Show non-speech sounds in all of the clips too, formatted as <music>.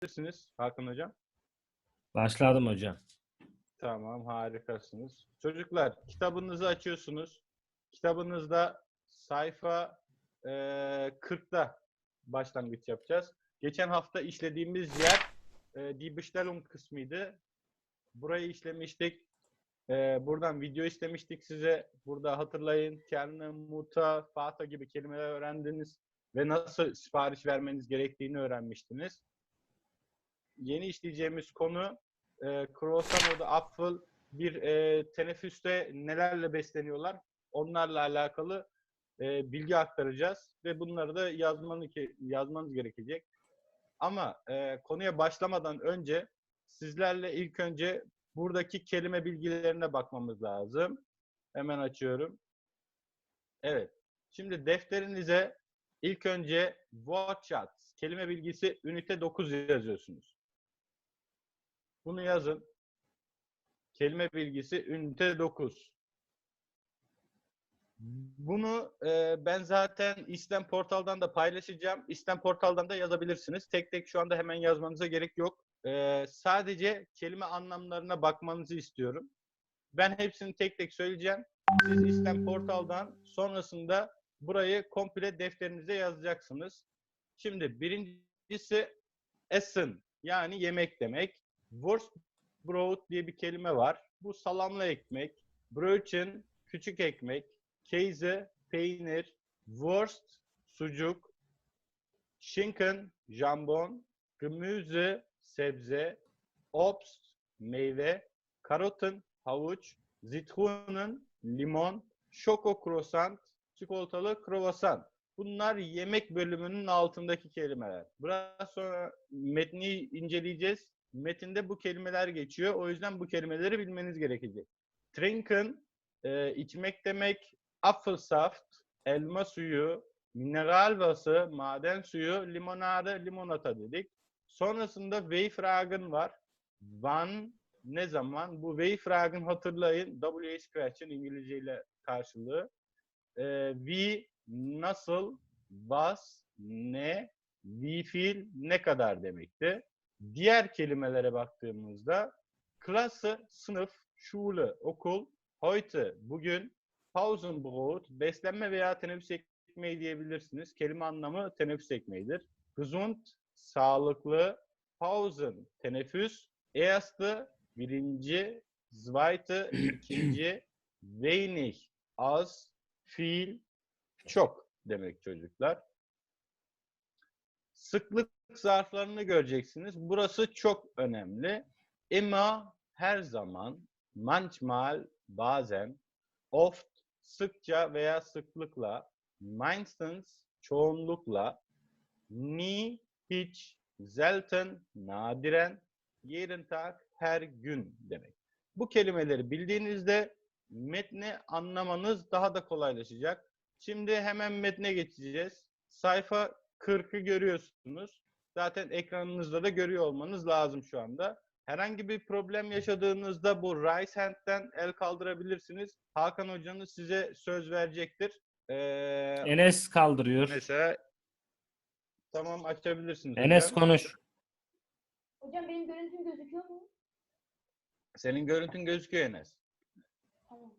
başlayabilirsiniz Hakan Hocam. Başladım hocam. Tamam, harikasınız. Çocuklar, kitabınızı açıyorsunuz. Kitabınızda sayfa e, 40'ta başlangıç yapacağız. Geçen hafta işlediğimiz yer e, Die Bestellung kısmıydı. Burayı işlemiştik. E, buradan video istemiştik size. Burada hatırlayın. Kerne, muta, fata gibi kelimeler öğrendiniz ve nasıl sipariş vermeniz gerektiğini öğrenmiştiniz. Yeni işleyeceğimiz konu e, croissant da apfel bir e, teneffüste nelerle besleniyorlar onlarla alakalı e, bilgi aktaracağız ve bunları da yazmanız, yazmanız gerekecek. Ama e, konuya başlamadan önce sizlerle ilk önce buradaki kelime bilgilerine bakmamız lazım. Hemen açıyorum. Evet. Şimdi defterinize ilk önce Wortschatz kelime bilgisi ünite 9 yazıyorsunuz. Bunu yazın. Kelime bilgisi ünite 9. Bunu e, ben zaten İstem Portal'dan da paylaşacağım. İstem Portal'dan da yazabilirsiniz. Tek tek şu anda hemen yazmanıza gerek yok. E, sadece kelime anlamlarına bakmanızı istiyorum. Ben hepsini tek tek söyleyeceğim. Siz İstem Portal'dan sonrasında burayı komple defterinize yazacaksınız. Şimdi birincisi essen yani yemek demek. Wurstbrot diye bir kelime var. Bu salamlı ekmek. Brötchen küçük ekmek. Käse peynir. Wurst sucuk. Schinken jambon. Gemüse sebze. Obst meyve. Karoten havuç. Zitronen limon. Şoko croissant. Çikolatalı kruvasan. Bunlar yemek bölümünün altındaki kelimeler. Biraz sonra metni inceleyeceğiz. Metinde bu kelimeler geçiyor. O yüzden bu kelimeleri bilmeniz gerekecek. Trinken, e, içmek demek. Apfelsaft, elma suyu, mineralvası, maden suyu, limonade, limonata dedik. Sonrasında Wayfragen var. Wann, ne zaman? Bu Wayfragen hatırlayın. W.H. question İngilizce ile karşılığı. E, wie, nasıl, was, ne, wie viel, ne kadar demekti. Diğer kelimelere baktığımızda Klasse, sınıf, Schule, okul, heute, bugün, Pausenbrot, beslenme veya teneffüs ekmeği diyebilirsiniz. Kelime anlamı teneffüs ekmeğidir. Gesund, sağlıklı, Pausen, teneffüs, erste, birinci, zweite, ikinci, wenig, az, viel, çok demek çocuklar. Sıklık zarflarını göreceksiniz. Burası çok önemli. Immer, her zaman, manchmal, bazen, oft, sıkça veya sıklıkla, meistens, çoğunlukla, nie, hiç, selten, nadiren, jeden Tag, her gün demek. Bu kelimeleri bildiğinizde metni anlamanız daha da kolaylaşacak. Şimdi hemen metne geçeceğiz. Sayfa 40'ı görüyorsunuz. Zaten ekranınızda da görüyor olmanız lazım şu anda. Herhangi bir problem yaşadığınızda bu Rise Hand'den el kaldırabilirsiniz. Hakan hocanız size söz verecektir. Ee, Enes kaldırıyor. mesela tamam açabilirsiniz. Enes hocam. konuş. Hocam benim görüntüm gözüküyor mu? Senin görüntün gözüküyor Enes. Tamam.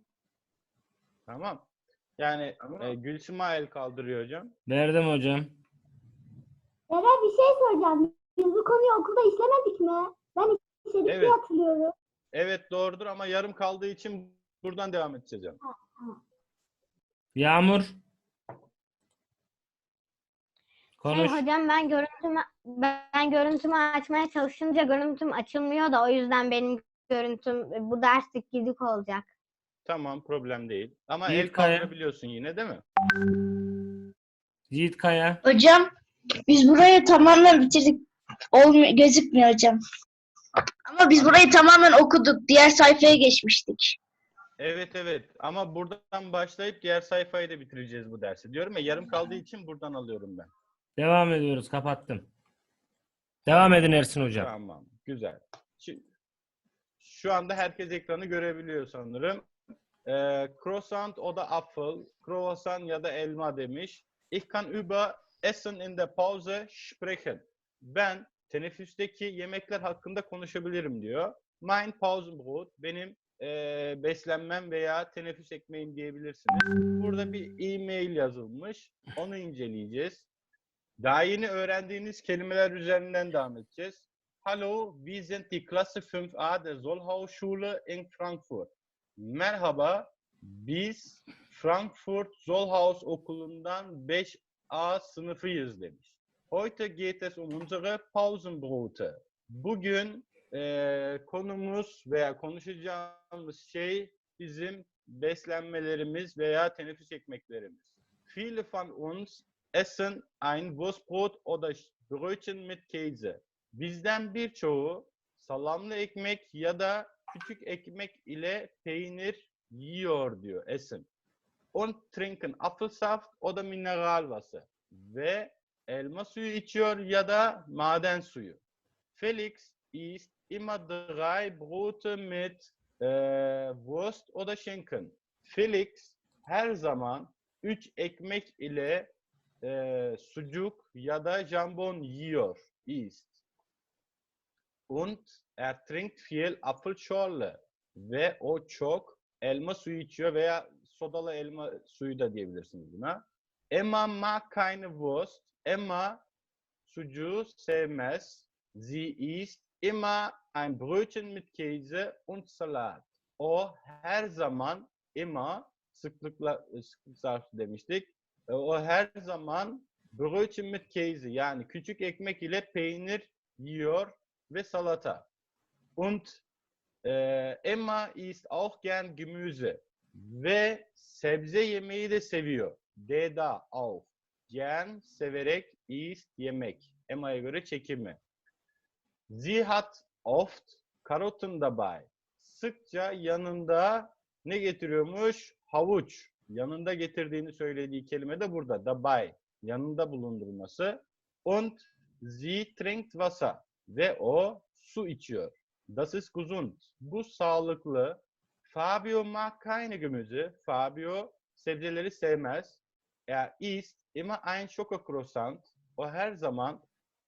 Tamam. Yani e, Gülsüma el kaldırıyor hocam. Verdim hocam. Baba bir şey soracağım. Biz bu konuyu okulda işlemedik mi? Ben işledik Evet. diye hatırlıyorum. Evet doğrudur ama yarım kaldığı için buradan devam edeceğiz. Yağmur. Şey Konuş. hocam ben görüntümü ben görüntümü açmaya çalışınca görüntüm açılmıyor da o yüzden benim görüntüm bu derslik gidik olacak. Tamam problem değil. Ama Yiğit el Kaya. kaldırabiliyorsun yine değil mi? Yiğit Kaya. Hocam biz burayı tamamen bitirdik. Olmuyor, gözükmüyor hocam. Ama biz burayı tamamen okuduk. Diğer sayfaya geçmiştik. Evet evet ama buradan başlayıp diğer sayfayı da bitireceğiz bu dersi. Diyorum ya yarım kaldığı için buradan alıyorum ben. Devam ediyoruz. Kapattım. Devam edin Ersin hocam. Tamam güzel. Şu, şu anda herkes ekranı görebiliyor sanırım. Ee, croissant o da apfel, croissant ya da elma demiş. Ich kann über Essen in der Pause sprechen. Ben teneffüsteki yemekler hakkında konuşabilirim diyor. Mein Pausenbrot benim eee, beslenmem veya teneffüs ekmeğim diyebilirsiniz. Burada bir e-mail yazılmış. Onu inceleyeceğiz. Daha yeni öğrendiğiniz kelimeler üzerinden devam edeceğiz. Hallo, wir sind die Klasse 5a der Solhausschule in Frankfurt. Merhaba, biz Frankfurt Zollhaus Okulu'ndan 5A sınıfıyız demiş. Heute geht es um unsere Pausenbrote. Bugün eee, konumuz veya konuşacağımız şey bizim beslenmelerimiz veya teneffüs ekmeklerimiz. Viele von uns essen ein Wurstbrot oder Brötchen mit Käse. Bizden birçoğu salamlı ekmek ya da küçük ekmek ile peynir yiyor diyor essen. Und trinken Apfelsaft oder Mineralwasser. Ve elma suyu içiyor ya da maden suyu. Felix isst immer drei Brote mit äh, Wurst oder Schinken. Felix her zaman üç ekmek ile e, sucuk ya da jambon yiyor, isst. Und er trinkt viel Apfelschorle. Ve o çok elma suyu içiyor veya sodalı elma suyu da diyebilirsiniz buna. Emma mag keine Wurst. Emma sucuğu sevmez. Sie isst immer ein Brötchen mit Käse und Salat. O her zaman immer sıklıkla sıklık zarfı demiştik. E, O her zaman Brötchen mit Käse yani küçük ekmek ile peynir yiyor ve salata. Und äh, Emma isst auch gern Gemüse ve sebze yemeyi de seviyor. De da auch. Gern severek isst yemek. Emma'ya göre çekimi. Sie hat oft Karotten dabei. Sıkça yanında ne getiriyormuş? Havuç. Yanında getirdiğini söylediği kelime de burada. Dabei. Yanında bulundurması. Und sie trinkt Wasser. Ve o su içiyor. Das ist gesund. Bu sağlıklı. Fabio mag keine Gemüse. Fabio sebzeleri sevmez. Er isst immer ein Schokokroissant. O her zaman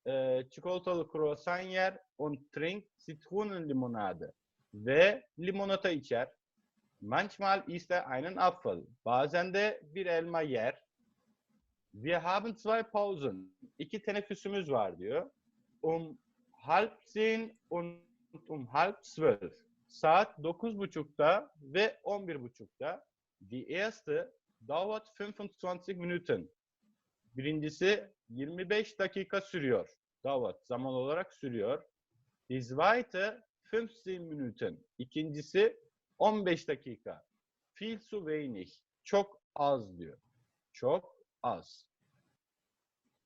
e, çikolatalı kruvasan yer und trinkt Zitronenlimonade. Ve limonata içer. Manchmal isst er einen Apfel. Bazen de bir elma yer. Wir haben zwei Pausen. İki teneffüsümüz var diyor. Um halb zehn und um halb zwölf. Saat dokuz buçukta ve on bir buçukta. Die erste dauert 25 Minuten. Birincisi 25 dakika sürüyor. Dauert zaman olarak sürüyor. Die zweite 15 Minuten. İkincisi 15 dakika. Viel zu wenig. Çok az diyor. Çok az.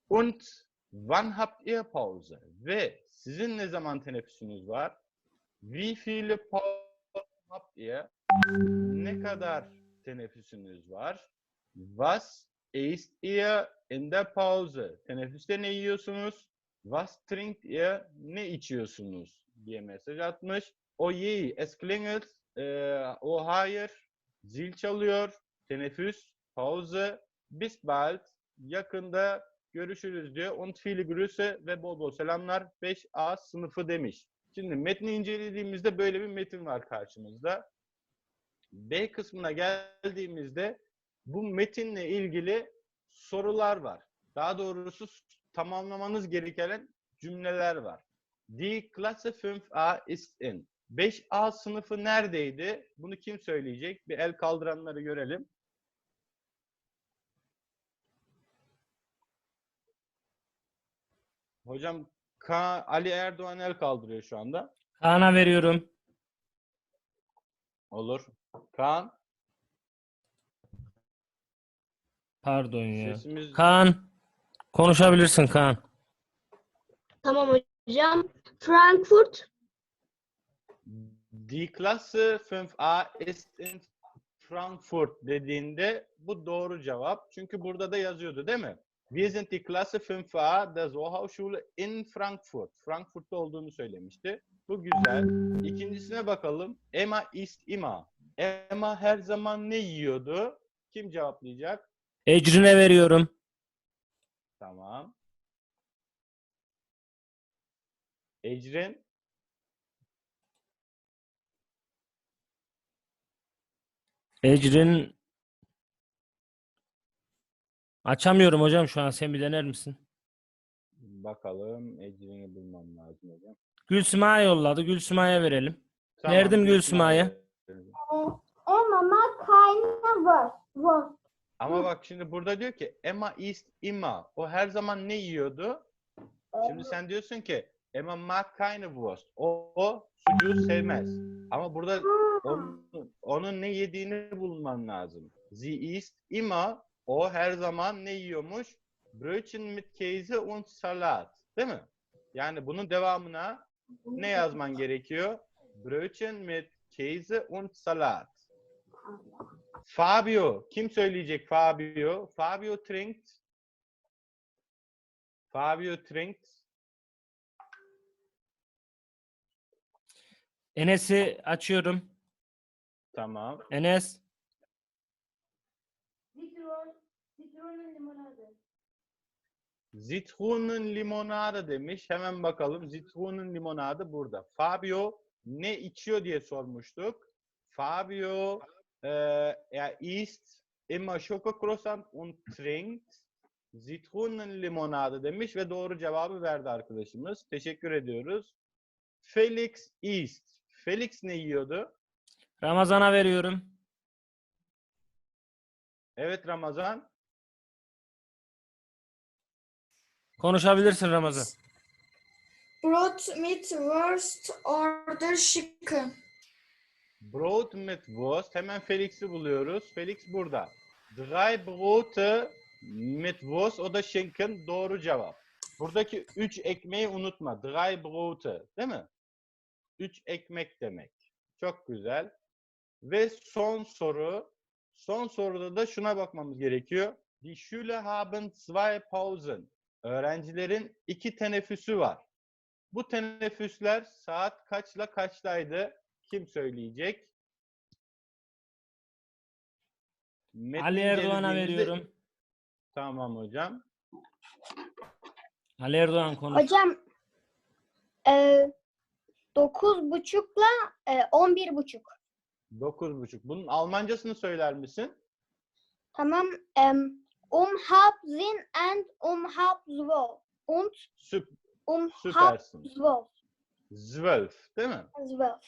Und wann habt ihr Pause? Ve sizin ne zaman teneffüsünüz var? Viele Pausen habt ihr? Ne kadar teneffüsünüz var? Was isst ihr in der Pause? Teneffüste ne yiyorsunuz? Was trinkt ihr? Ne içiyorsunuz? diye mesaj atmış. O ye, es klingelt, eee, o hayır, zil çalıyor, teneffüs, pause, bis bald, yakında görüşürüz diyor. Und viele Grüße ve bol bol selamlar 5A sınıfı demiş. Şimdi metni incelediğimizde böyle bir metin var karşımızda. B kısmına geldiğimizde bu metinle ilgili sorular var. Daha doğrusu tamamlamanız gereken cümleler var. Die Klasse 5A ist in. 5A sınıfı neredeydi? Bunu kim söyleyecek? Bir el kaldıranları görelim. Hocam Ka- Ali Erdoğan el kaldırıyor şu anda. Kaan'a veriyorum. Olur. Kaan Pardon ya. sesimiz Kaan. Konuşabilirsin Kaan. Tamam hocam. Frankfurt. Die Klasse 5A ist in Frankfurt dediğinde bu doğru cevap. Çünkü burada da yazıyordu değil mi? Wir sind die Klasse 5A der Zollhausschule in Frankfurt. Frankfurt'ta olduğunu söylemişti. Bu güzel. İkincisine bakalım. Emma ist immer. Emma her zaman ne yiyordu? Kim cevaplayacak? Ecrin'e veriyorum. Tamam. Ecrin. Ecrin açamıyorum hocam şu an. Sen bir dener misin? Bakalım Ecrin'i bulmam lazım hocam. Gülsüma'ya yolladı. Gülsüma'ya verelim. Tamam, Verdim Gülsüm Gülsüma'ya. abi. Emma McKayne was. was. Ama bak şimdi burada diyor ki Emma is Emma. O her zaman ne yiyordu? Şimdi sen diyorsun ki Emma McKayne Wurst. O, o sucuğu sevmez. Ama burada onun, onun ne yediğini bulman lazım. Sie ist immer. O her zaman ne yiyormuş? Brötchen mit Käse und Salat. Değil mi? Yani bunun devamına ne yazman gerekiyor? Brötchen mit Käse und Salat. Fabio. Kim söyleyecek Fabio? Fabio trinkt. Fabio trinkt. Enes'i açıyorum. Tamam. Enes. Zitrunun limonada demiş. Hemen bakalım. Zitrunun limonada burada. Fabio ne içiyor diye sormuştuk. Fabio e, er isst immer Schokokroissant und trinkt Zitrunun limonada demiş ve doğru cevabı verdi arkadaşımız. Teşekkür ediyoruz. Felix isst. Felix ne yiyordu? Ramazan'a veriyorum. Evet Ramazan. Konuşabilirsin Ramazan. Brot mit Wurst oder Chicken. Brot mit Wurst. Hemen Felix'i buluyoruz. Felix burada. Drei Brote mit Wurst o da Schinken. Doğru cevap. Buradaki üç ekmeği unutma. Drei Brote. Değil mi? Üç ekmek demek. Çok güzel. Ve son soru. Son soruda da şuna bakmamız gerekiyor. Die Schüler haben zwei Pausen. Öğrencilerin iki teneffüsü var. Bu teneffüsler saat kaçla kaçtaydı? Kim söyleyecek? Metin Ali Erdoğan'a veriyorum. Tamam hocam. Ali Erdoğan konuş. Hocam e, dokuz buçukla e, on bir buçuk. Dokuz buçuk. Bunun Almancasını söyler misin? Tamam. em, um halb zehn and um halb zwölf. Und Süp, um süpersin. zwölf. Zwölf, değil mi? Zwölf.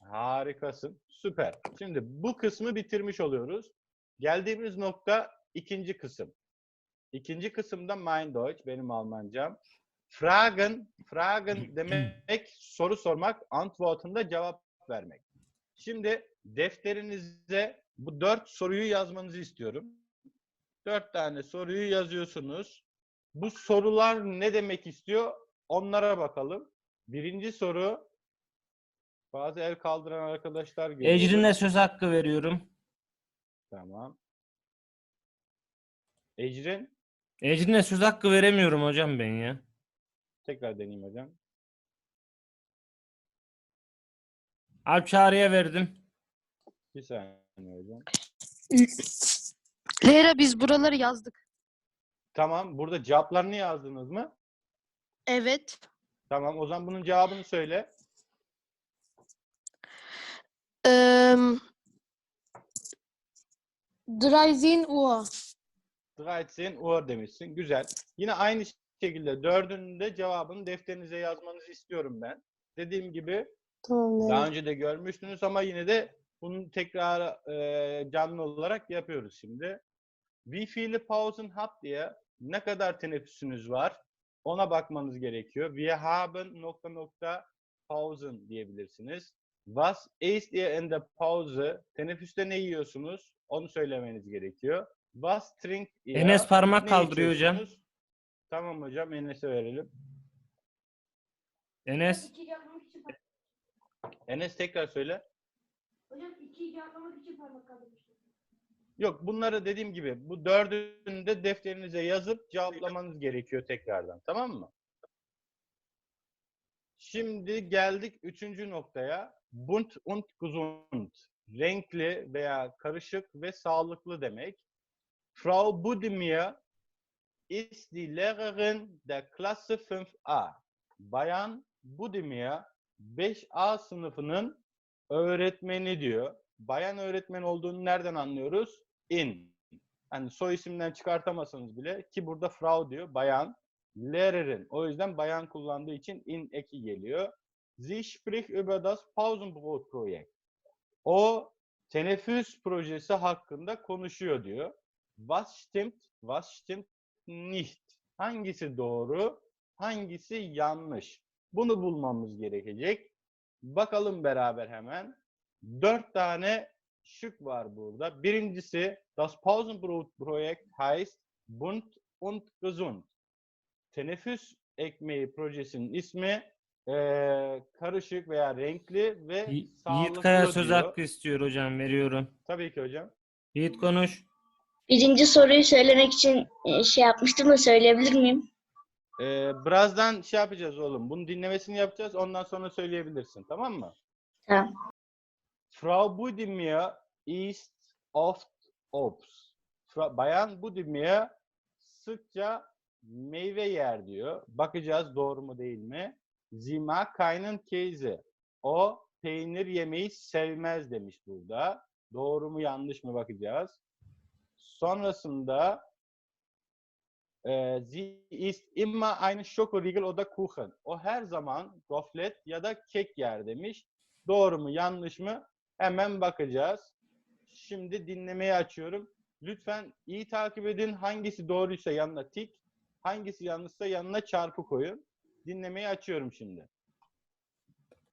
Harikasın. Süper. Şimdi bu kısmı bitirmiş oluyoruz. Geldiğimiz nokta ikinci kısım. İkinci kısımda Mein Deutsch, benim Almancam. Fragen, Fragen <clears throat> demek soru sormak, Antwort'ında cevap vermek. Şimdi defterinize bu dört soruyu yazmanızı istiyorum. Dört tane soruyu yazıyorsunuz. Bu sorular ne demek istiyor? Onlara bakalım. Birinci soru, bazı el kaldıran arkadaşlar geliyor. Ecrin'e söz hakkı veriyorum. Tamam. Ecrin, Ecrin'e söz hakkı veremiyorum hocam ben ya. tekrar deneyeyim hocam. Alp Çağrı'ya verdim. Bir saniye hocam. Leyla biz buraları yazdık. Tamam, burada cevaplarını yazdınız mı? Evet. Tamam, o zaman bunun cevabını söyle. Um, 13 Uhr. 13 Uhr demişsin. Güzel. Yine aynı şekilde dördünün de cevabını defterinize yazmanızı istiyorum ben. Dediğim gibi Tamam daha önce de görmüştünüz ama yine de bunu tekrar e, canlı olarak yapıyoruz şimdi. Wie viele Pausen habt ihr? Ne kadar teneffüsünüz var? Ona bakmanız gerekiyor. Wir haben nokta nokta Pausen diyebilirsiniz. Was isst ihr in der Pause? Teneffüste ne yiyorsunuz? Onu söylemeniz gerekiyor. Was trinkt ihr? Enes parmak Ne kaldırıyor hocam. Tamam hocam Enes'e verelim. Enes. Enes tekrar söyle. Hocam ikiyi cevaplamak için parmak kaldırmıştım. Yok bunları dediğim gibi bu dördünü de defterinize yazıp cevaplamanız gerekiyor tekrardan. Tamam mı? Şimdi geldik üçüncü noktaya. Bunt und gesund. Renkli veya karışık ve sağlıklı demek. Frau Budimir ist die Lehrerin der Klasse 5a. Bayan Budimir 5A sınıfının öğretmeni diyor. Bayan öğretmen olduğunu nereden anlıyoruz? In. Hani soy isimden çıkartamasanız bile ki burada Frau diyor bayan. Lehrerin. O yüzden bayan kullandığı için in eki geliyor. Sie spricht über das Pausenbrot-Projekt. O teneffüs projesi hakkında konuşuyor diyor. Was stimmt, was stimmt nicht? Hangisi doğru, hangisi yanlış? Bunu bulmamız gerekecek. Bakalım beraber hemen. Dört tane şık var burada. Birincisi, das Pausenbrot-Projekt heißt Bunt und Gesund. Teneffüs ekmeği projesinin ismi eee, karışık veya renkli ve Yi- sağlıklı Yiğit Kaya söz diyor. hakkı istiyor hocam. Veriyorum. Tabii ki hocam. Yiğit konuş. Birinci soruyu söylemek için e, şey yapmıştım da söyleyebilir miyim? Ee, birazdan şey yapacağız oğlum. Bunun dinlemesini yapacağız. Ondan sonra söyleyebilirsin. Tamam mı? Tamam. Frau Budimir ist oft Obst. Fra- Bayan Budimir sıkça meyve yer diyor. Bakacağız doğru mu değil mi? Mag keinen Käse. O peynir yemeyi sevmez demiş burada. Doğru mu yanlış mı bakacağız. Sonrasında sie isst immer einen Schokoriegel oder Kuchen. O her zaman goflet ya da kek yer demiş. Doğru mu yanlış mı? Hemen bakacağız. Şimdi dinlemeyi açıyorum. Lütfen iyi takip edin. Hangisi doğruysa yanına tik, hangisi yanlışsa yanına çarpı koyun. Dinlemeyi açıyorum şimdi.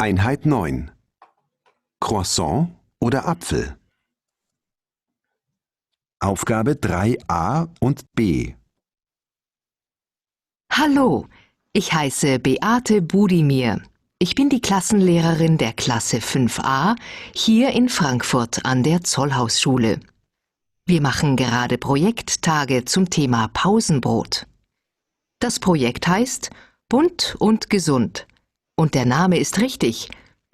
Einheit 9. Croissant oder Apfel? Aufgabe 3a und b. Hallo, ich heiße Beate Budimir. Ich bin die Klassenlehrerin der Klasse 5a hier in Frankfurt an der Zollhausschule. Wir machen gerade Projekttage zum Thema Pausenbrot. Das Projekt heißt Bunt und gesund. Und der Name ist richtig.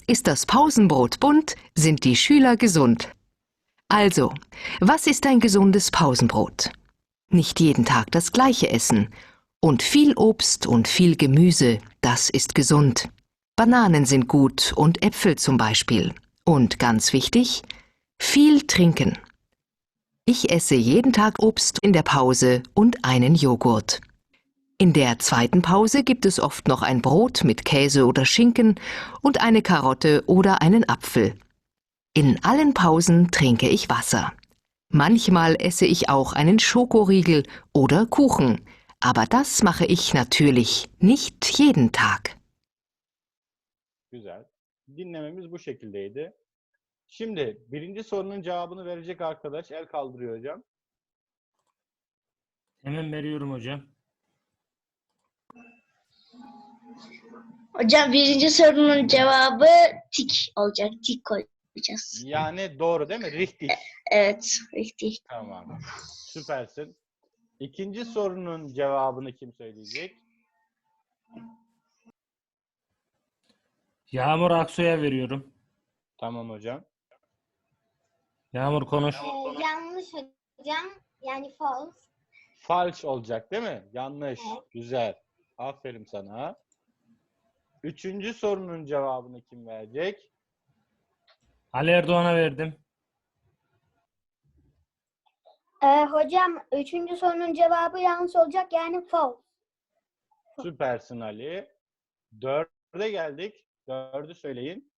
Ist das Pausenbrot bunt, sind die Schüler gesund. Also, was ist ein gesundes Pausenbrot? Nicht jeden Tag das gleiche essen. Und viel Obst und viel Gemüse, das ist gesund. Bananen sind gut und Äpfel zum Beispiel. Und ganz wichtig, viel trinken. Ich esse jeden Tag Obst in der Pause und einen Joghurt. In der zweiten Pause gibt es oft noch ein Brot mit Käse oder Schinken und eine Karotte oder einen Apfel. In allen Pausen trinke ich Wasser. Manchmal esse ich auch einen Schokoriegel oder Kuchen, aber das mache ich natürlich nicht jeden Tag. Güzel. Dinlememiz bu şekildeydi. Şimdi birinci sorunun cevabını verecek arkadaş el kaldırıyor hocam. Hemen veriyorum hocam. Hocam birinci sorunun cevabı tik olacak. Tik koyacağız. Yani doğru değil mi? Richtig. Evet, richtig. Tamam. Süpersin. İkinci sorunun cevabını kim söyleyecek? Yağmur Aksoy'a veriyorum. Tamam hocam. Yağmur konuş. Ee, yanlış hocam. Yani false. Falsch olacak değil mi? Yanlış. Evet. Güzel. Aferin sana. Üçüncü sorunun cevabını kim verecek? Ali Erdoğan'a verdim. Ee, hocam üçüncü sorunun cevabı yanlış olacak yani false. Süpersin Ali. Dörde geldik. Dördü söyleyin.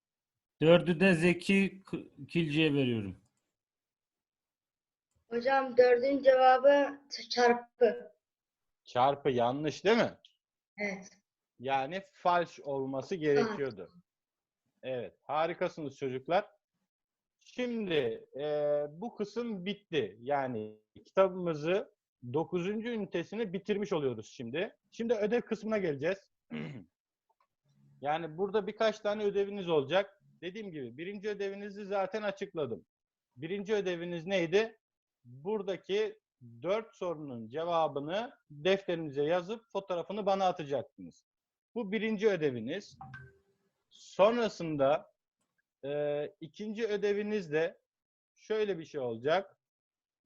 Dördü de Zeki K- Kilci'ye veriyorum. Hocam dördün cevabı çarpı. Çarpı yanlış değil mi? Evet. Yani falsch olması gerekiyordu. Evet. Harikasınız çocuklar. Şimdi eee, bu kısım bitti. Yani kitabımızı 9. ünitesini bitirmiş oluyoruz şimdi. Şimdi ödev kısmına geleceğiz. <clears throat> yani burada birkaç tane ödeviniz olacak. Dediğim gibi birinci ödevinizi zaten açıkladım. Birinci ödeviniz neydi? Buradaki dört sorunun cevabını defterinize yazıp fotoğrafını bana atacaksınız. Bu birinci ödeviniz. Sonrasında e, ikinci ödeviniz de şöyle bir şey olacak.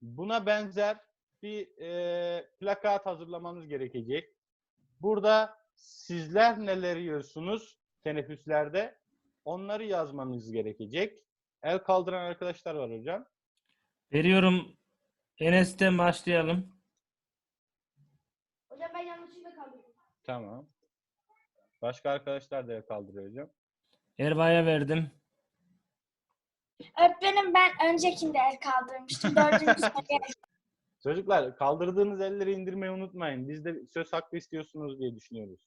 Buna benzer bir e, plakat hazırlamanız gerekecek. Burada sizler neler yiyorsunuz teneffüslerde. Onları yazmanız gerekecek. El kaldıran arkadaşlar var hocam. Veriyorum. Enes'ten başlayalım. Hocam ben yanlışlıkla kaldım. Tamam. Başka arkadaşlar da el kaldırıyor hocam. Erva'ya verdim. Öğretmenim ben öncekinde el kaldırmıştım. Dördüncü <laughs> soruya Çocuklar kaldırdığınız elleri indirmeyi unutmayın. Biz de söz hakkı istiyorsunuz diye düşünüyoruz.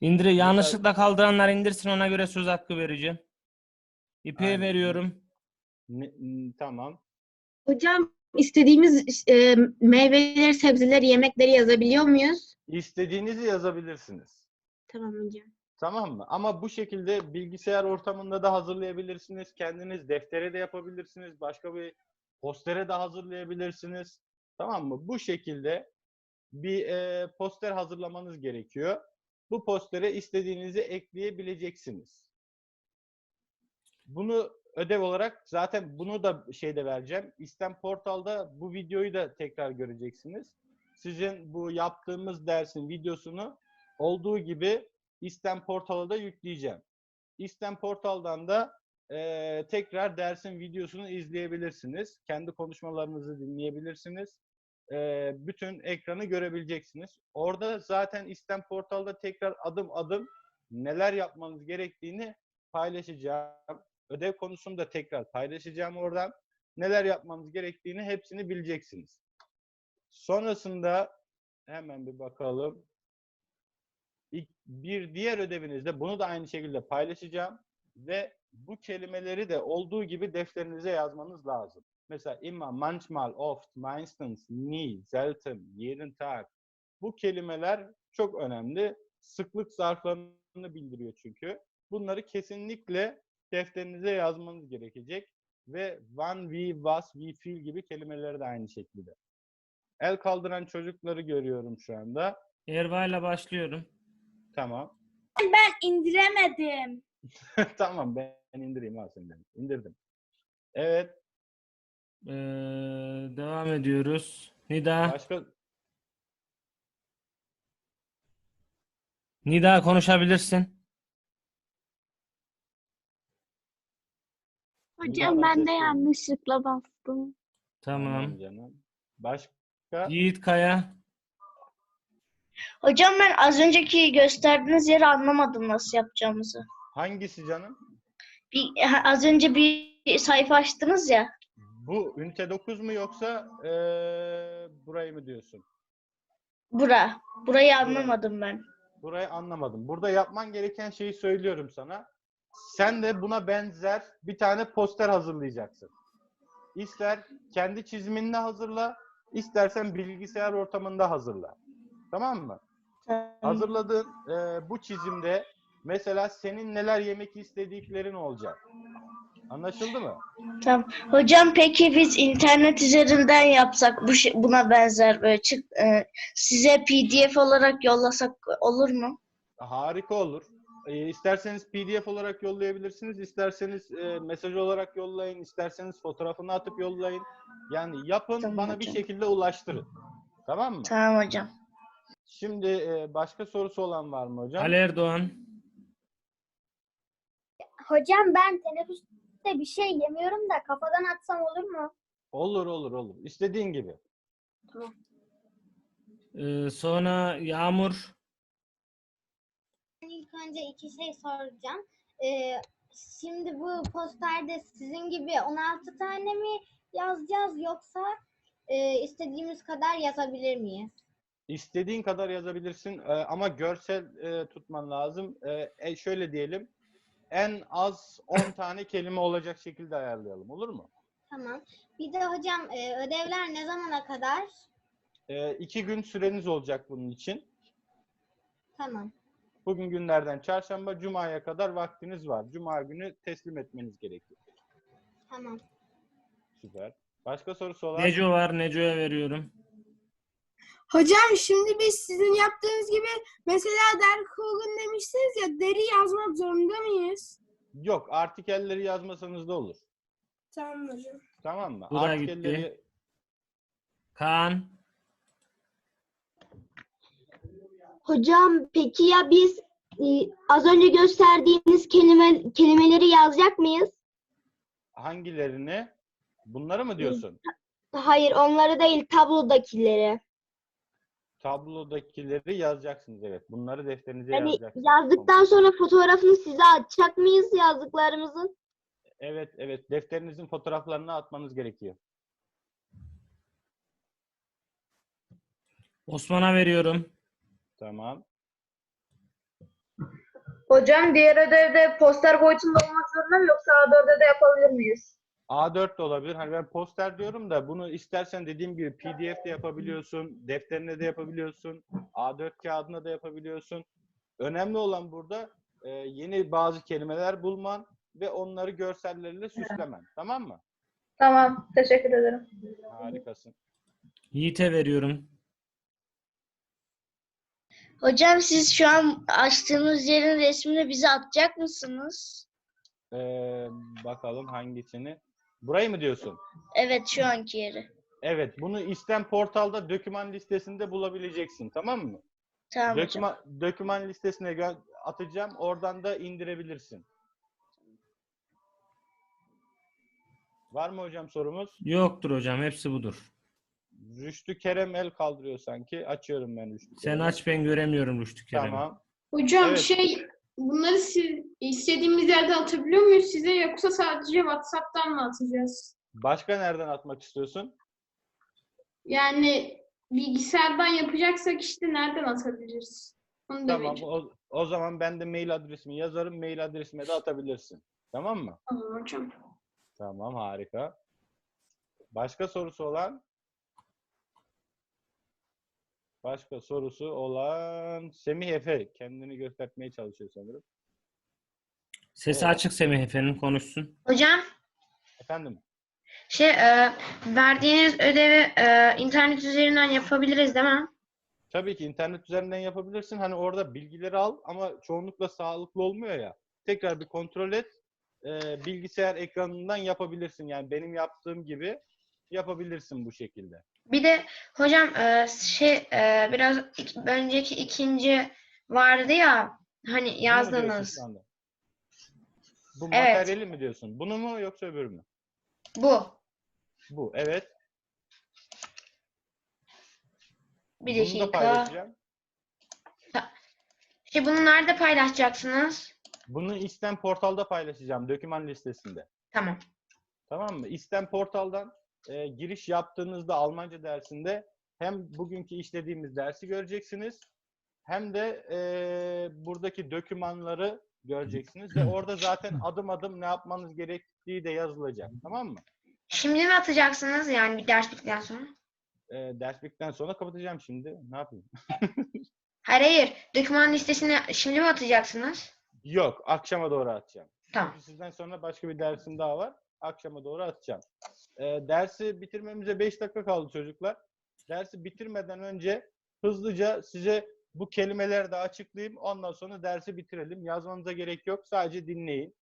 İndir yanlışlıkla kaldıranlar indirsin ona göre söz hakkı vereceğim. İpeğe Aynen. veriyorum. Ne- n- tamam. Hocam istediğimiz e, meyveleri, sebzeleri, yemekleri yazabiliyor muyuz? İstediğinizi yazabilirsiniz. Tamam hocam. Tamam mı? Ama bu şekilde bilgisayar ortamında da hazırlayabilirsiniz. Kendiniz deftere de yapabilirsiniz. Başka bir postere de hazırlayabilirsiniz. Tamam mı? Bu şekilde bir e, poster hazırlamanız gerekiyor. Bu postere istediğinizi ekleyebileceksiniz. Bunu ödev olarak zaten bunu da şeyde vereceğim. İstem portalda bu videoyu da tekrar göreceksiniz. Sizin bu yaptığımız dersin videosunu olduğu gibi İstem portala da yükleyeceğim. İstem portaldan da eee, tekrar dersin videosunu izleyebilirsiniz. Kendi konuşmalarınızı dinleyebilirsiniz. Eee, bütün ekranı görebileceksiniz. Orada zaten İstem portalda tekrar adım adım neler yapmanız gerektiğini paylaşacağım. Ödev konusunu da tekrar paylaşacağım oradan. Neler yapmanız gerektiğini hepsini bileceksiniz. Sonrasında hemen bir bakalım. İlk- Bir diğer ödevinizde bunu da aynı şekilde paylaşacağım ve bu kelimeleri de olduğu gibi defterinize yazmanız lazım. Mesela immer, manchmal, oft, meistens, nie, selten, jeden Tag. Bu kelimeler çok önemli. Sıklık zarflarını bildiriyor çünkü. Bunları kesinlikle defterinize yazmanız gerekecek ve wann, wie, was, wie viel gibi kelimeleri de aynı şekilde. El kaldıran çocukları görüyorum şu anda. Erva ile başlıyorum. Tamam. ben indiremedim. <laughs> tamam ben indireyim ha senden. İndirdim. Evet. Ee, devam ediyoruz. Nida. Başka Nida konuşabilirsin. Hocam, ben de yanlışlıkla bastım. Tamam. canım. Başka Yiğit Kaya. Hocam ben az önceki gösterdiğiniz yeri anlamadım nasıl yapacağımızı. hangisi canım? Bir, az önce bir sayfa açtınız ya. Bu ünite 9 mu yoksa eee, burayı mı diyorsun? Bura. Burayı anlamadım ben. Burayı anlamadım. Burada yapman gereken şeyi söylüyorum sana. Sen de buna benzer bir tane poster hazırlayacaksın. İster kendi çiziminle hazırla, istersen bilgisayar ortamında hazırla. Tamam mı? Tamam. Hazırladığın e, bu çizimde mesela senin neler yemek istediklerin olacak. Anlaşıldı mı? Tamam. Hocam peki biz internet üzerinden yapsak bu şey- buna benzer böyle çık e, size PDF olarak yollasak olur mu? Harika olur. E, isterseniz PDF olarak yollayabilirsiniz, isterseniz e, mesaj olarak yollayın, isterseniz fotoğrafını atıp yollayın. Yani yapın, Tamam bana bir hocam. şekilde ulaştırın. Tamam mı? Tamam hocam. Şimdi e, başka sorusu olan var mı hocam? Ali Erdoğan. Hocam ben teneffüste bir şey yemiyorum da kafadan atsam olur mu? Olur olur olur. İstediğin gibi. Ee, sonra Yağmur. Ben ilk önce iki şey soracağım. Ee, şimdi bu posterde sizin gibi 16 tane mi yazacağız yoksa e, istediğimiz kadar yazabilir miyiz? İstediğin kadar yazabilirsin e, ama görsel e, tutman lazım. E, e, şöyle diyelim. En az 10 tane kelime olacak şekilde ayarlayalım. Olur mu? Tamam. Bir de hocam e, ödevler ne zamana kadar? E, iki gün süreniz olacak bunun için. Tamam. Bugün günlerden çarşamba, cumaya kadar vaktiniz var. Cuma günü teslim etmeniz gerekiyor. Tamam. Süper. Başka sorusu olan? Neco var. Neco'ya veriyorum. Hocam şimdi biz sizin yaptığınız gibi mesela der Hogan demiştiniz ya deri yazmak zorunda mıyız? Yok, artikelleri yazmasanız da olur. Tamam hocam. Tamam mı? Bu da Artikelleri gitti. Kaan. Hocam peki ya biz Ee, az önce gösterdiğiniz kelime kelimeleri yazacak mıyız? Hangilerini? Bunları mı diyorsun? Hayır, onları değil, tablodakileri. Tablodakileri yazacaksınız evet. Bunları defterinize Yani yazacaksınız. yazdıktan sonra fotoğrafını size atacak mıyız yazdıklarımızın? Evet evet defterinizin fotoğraflarını atmanız gerekiyor. Osman'a veriyorum. Tamam. Hocam diğer ödevde poster boyutunda olmak zorunda mı yoksa A4'de de yapabilir miyiz? A4 de olabilir. Hani ben poster diyorum da bunu istersen dediğim gibi PDF de yapabiliyorsun, defterine de yapabiliyorsun, A4 kağıdına da yapabiliyorsun. Önemli olan burada e, yeni bazı kelimeler bulman ve onları görsellerle süslemen. Tamam mı? Tamam, teşekkür ederim. Harikasın. Yiğit'e veriyorum. Hocam siz şu an açtığımız yerin resmini bize atacak mısınız? Ee, bakalım hangisini. Burayı mı diyorsun? Evet şu anki yeri. Evet, bunu İstem portalda döküman listesinde bulabileceksin. Tamam mı? Tamam hocam. Döküman, döküman listesine atacağım. Oradan da indirebilirsin. Var mı hocam sorumuz? Yoktur hocam. Hepsi budur. Rüştü Kerem el kaldırıyor sanki. Açıyorum ben Rüştü Sen Kerem'i. aç ben göremiyorum Rüştü Kerem'i. Tamam. Hocam Evet. şey bunları siz istediğimiz yerden atabiliyor muyuz size yoksa sadece WhatsApp'tan mı atacağız? Başka nereden atmak istiyorsun? Yani bilgisayardan yapacaksak işte nereden atabiliriz? Onu Tamam. demeyeceğim. O, o zaman ben de mail adresimi yazarım. Mail adresime de atabilirsin. Tamam mı? Tamam hocam. Tamam, harika. Başka sorusu olan? Başka sorusu olan Semih Efe kendini göstermeye çalışıyor sanırım. Sesi Evet. açık Semih Efe'nin konuşsun. Hocam, Efendim? şey e, verdiğiniz ödevi e, internet üzerinden yapabiliriz değil mi? Tabii ki internet üzerinden yapabilirsin. Hani orada bilgileri al ama çoğunlukla sağlıklı olmuyor ya. Tekrar bir kontrol et. Ee, bilgisayar ekranından yapabilirsin. Yani benim yaptığım gibi yapabilirsin bu şekilde. Bir de hocam e, şey e, biraz ik- önceki ikinci vardı ya hani yazdınız. Bu Evet. materyali mi diyorsun? Bunu mu yoksa öbürü mü? Bu. Bu. Evet. Bir Bunu da dakika. paylaşacağım. Şey bunu nerede paylaşacaksınız? Bunu İstem portalda paylaşacağım. Döküman listesinde. Tamam. Tamam mı? İstem portaldan e, giriş yaptığınızda Almanca dersinde hem bugünkü işlediğimiz dersi göreceksiniz hem de e, buradaki dokümanları göreceksiniz ve orada zaten adım adım ne yapmanız gerektiği de yazılacak. Tamam mı? Şimdi mi atacaksınız yani bir ders bittikten sonra? E, ders bittikten sonra kapatacağım şimdi. Ne yapayım? <laughs> Hayır hayır. Doküman listesine şimdi mi atacaksınız? Yok, akşama doğru atacağım. Tamam. Çünkü sizden sonra başka bir dersim daha var. Akşama doğru atacağım. Ee, dersi bitirmemize 5 dakika kaldı çocuklar. Dersi bitirmeden önce hızlıca size bu kelimeleri de açıklayayım. Ondan sonra dersi bitirelim. Yazmanıza gerek yok. Sadece dinleyin.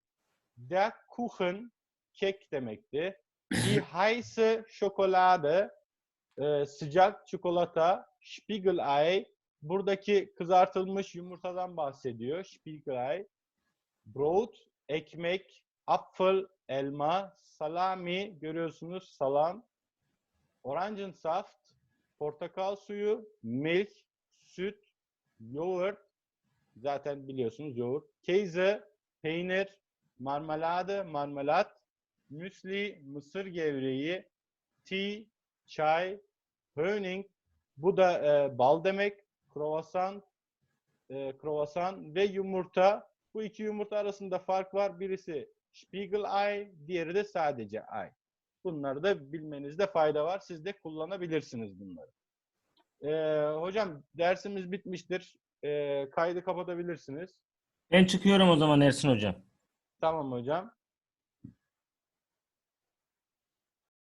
Der Kuchen kek demekti. Die heiße Schokolade e, sıcak çikolata Spiegelei buradaki kızartılmış yumurtadan bahsediyor. Spiegelei Brot, ekmek, apfel, elma, salami görüyorsunuz salam, orangensaft, portakal suyu, milk, süt, yoğurt, zaten biliyorsunuz yoğurt, keyze, peynir, marmelade, marmelat, müsli, mısır gevreği, tea, çay, honing, bu da e, bal demek, kruvasan, e, kruvasan ve yumurta. Bu iki yumurta arasında fark var. Birisi Spiegelei, diğeri de sadece ay. Bunları da bilmenizde fayda var. Siz de kullanabilirsiniz bunları. Ee, hocam dersimiz bitmiştir. Ee, kaydı kapatabilirsiniz. Ben çıkıyorum o zaman Ersin hocam. Tamam hocam.